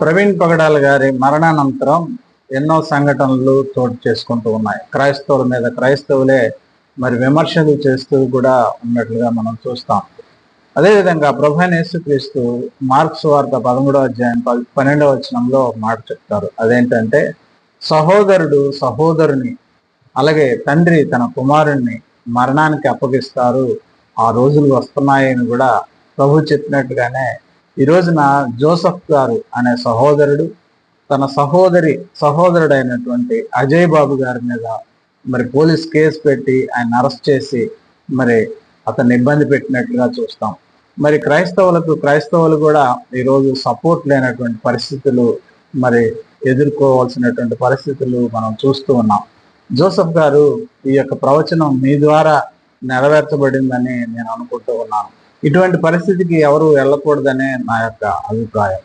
ప్రవీణ్ పగడాల్ గారి మరణానంతరం ఎన్నో సంఘటనలు చోటు చేసుకుంటూ ఉన్నాయి. క్రైస్తవుల మీద క్రైస్తవులే మరి విమర్శలు చేస్తూ కూడా ఉన్నట్లుగా మనం చూస్తాం. అదేవిధంగా ప్రభు అయిన యేసుక్రీస్తు మార్క్స్ వార్త పదమూడవ అధ్యాయం ప- పన్నెండవ వచనంలో ఒక మాట చెప్తారు. అదేంటంటే సహోదరుడు సహోదరుని అలాగే తండ్రి తన కుమారుణ్ణి మరణానికి అప్పగిస్తారు. ఆ రోజులు వస్తున్నాయని కూడా ప్రభు చెప్పినట్టుగానే ఈ రోజున జోసఫ్ గారు అనే సహోదరుడు తన సహోదరి సహోదరుడైనటువంటి అజయ్ బాబు గారి మీద మరి పోలీస్ కేసు పెట్టి ఆయన అరెస్ట్ చేసి మరి అతన్ని ఇబ్బంది పెట్టినట్లుగా చూస్తాం. మరి క్రైస్తవులకు క్రైస్తవులు కూడా ఈరోజు సపోర్ట్ లేనటువంటి పరిస్థితులు మరి ఎదుర్కోవాల్సినటువంటి పరిస్థితులు మనం చూస్తూ ఉన్నాం. జోసఫ్ గారు ఈ యొక్క ప్రవచనం మీ ద్వారా నెరవేర్చబడిందని నేను అనుకుంటూ ఉన్నాను. ఇటువంటి పరిస్థితికి ఎవరు వెళ్ళకూడదనే నా యొక్క అభిప్రాయం.